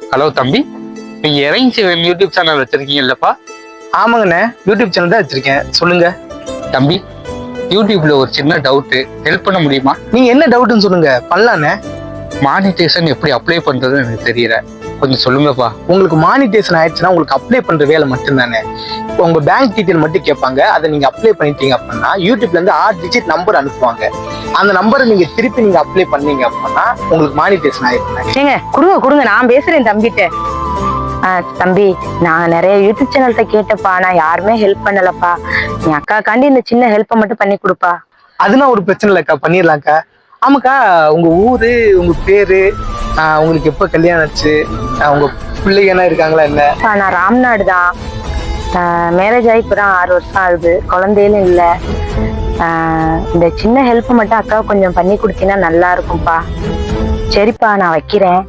Hello தம்பி நீங்க Sivan YouTube channel வச்சிருக்கீங்கல்லப்பா? ஆமாங்கண்ணே யூடியூப் சேனல் தான் வச்சிருக்கேன். சொல்லுங்க. தம்பி யூடியூப்ல ஒரு சின்ன டவுட்டு ஹெல்ப் பண்ண முடியுமா? நீங்க என்ன டவுட்னு சொல்லுங்க. பண்ணலாண்ணே. மானிட்டேஷன் எப்படி அப்ளை பண்றதுன்னு எனக்கு தெரியல. கொஞ்சம் சொல்லுங்கப்பா. உங்களுக்கு மானிட்டேஷன் ஆயிடுச்சுன்னா உங்களுக்கு அப்ளை பண்ற வேலை மட்டும்தானே. இப்போ உங்க பேங்க் டீட்டெயில் மட்டும் கேட்பாங்க. அதை நீங்க அப்ளை பண்ணிட்டீங்க அப்படின்னா யூடியூப்ல இருந்து ஆறு டிஜிட் நம்பர் அனுப்புவாங்க. அந்த நம்பரை நீங்க திருப்பி நீங்க அப்ளை பண்ணீங்க அப்படின்னா உங்களுக்கு மானிட்டேஷன் ஆயிடுச்சு ஏங்க கொடுங்க கொடுங்க. நான் பேசுறேன் தம்பிட்ட தம்பி நான் நிறைய யூடியூப் சேனல்கிட்ட கேட்டப்பா நான் யாருமே ஹெல்ப் பண்ணலப்பா. என் அக்காக்காண்டி இந்த சின்ன ஹெல்ப்பை மட்டும் பண்ணி கொடுப்பா. அதெல்லாம் ஒரு பிரச்சனை இல்லைக்கா. பண்ணிடலாம்க்கா. ஆமாக்கா உங்க ஊரு உங்க பேரு உங்களுக்கு எப்போ கல்யாணம் ஆச்சு? உங்க பிள்ளைங்க என்ன இருக்காங்களா என்ன? நான் ராம்நாடு தான். மேரேஜ் ஆகி இப்போ தான் ஆறு வருஷம் ஆகுது. குழந்தையிலும் இல்லை. இந்த சின்ன ஹெல்ப் மட்டும் அக்கா கொஞ்சம் பண்ணி கொடுத்தீங்கன்னா நல்லா இருக்கும்ப்பா. சரிப்பா நான் வைக்கிறேன்.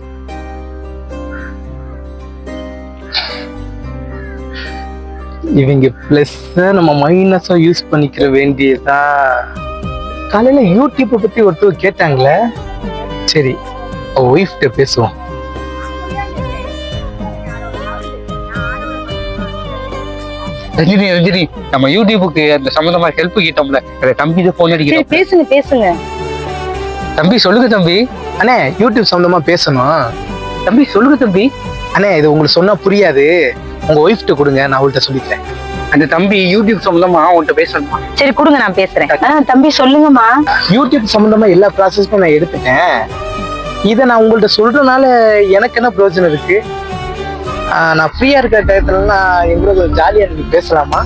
இவங்க பிளஸ் நம்ம மைனஸா யூஸ் பண்ணிக்கிற வேண்டியதா காலையில யூடியூப்பை பத்தி ஒருத்தர் கேட்டாங்களே? சரி. ஒய்ஃப்ட பேசுவோம். ரஞ்சினி ரஞ்சினி நம்ம யூடியூபுக்கு அந்த சம்மந்தமா ஹெல்ப் கேட்டோம்ல. அதை தம்பி தான் போன் அடிக்கிறோம். பேசுங்க பேசுங்க. தம்பி சொல்லுங்க தம்பி. அண்ணே யூடியூப் சம்மந்தமா பேசணும். தம்பி சொல்லுங்க தம்பி. அண்ணே இது உங்களுக்கு சொன்னா புரியாது. உங்க ஒய்ஃப்ட்ட கொடுங்க நான் அவள்கிட்ட சொல்லிக்கிறேன். அந்த தம்பி யூடியூப் சம்மந்தமா உன்கிட்ட பேசணுமா? சரி கொடுங்க நான் பேசுறேன். தம்பி சொல்லுங்கம்மா. யூடியூப் சம்மந்தமா எல்லா ப்ராசஸுமே நான் எடுத்துட்டேன். இதை நான் உங்கள்ட்ட சொல்றதுனால எனக்கு என்ன பிரயோஜனம் இருக்கு? ஆஹ் நான் ஃப்ரீயா இருக்கிற டயத்துல நான் எங்களோட ஜாலியா நீங்க பேசலாமா?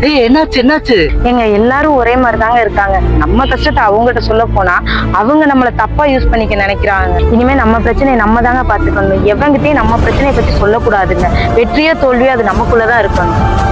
ஏய் என்னாச்சு என்னாச்சு? எங்க எல்லாரும் ஒரே மாதிரி தாங்க இருக்காங்க. நம்ம கஷ்டத்தை அவங்ககிட்ட சொல்ல போனா அவங்க நம்மள தப்பா யூஸ் பண்ணிக்க நினைக்கிறாங்க. இனிமே நம்ம பிரச்சனையை நம்ம தாங்க பாத்துக்கணும் எவங்கிட்டயும் நம்ம பிரச்சனையை பத்தி சொல்லக்கூடாதுங்க. வெற்றியோ தோல்வியோ அது நமக்குள்ளதான் இருக்கணும்.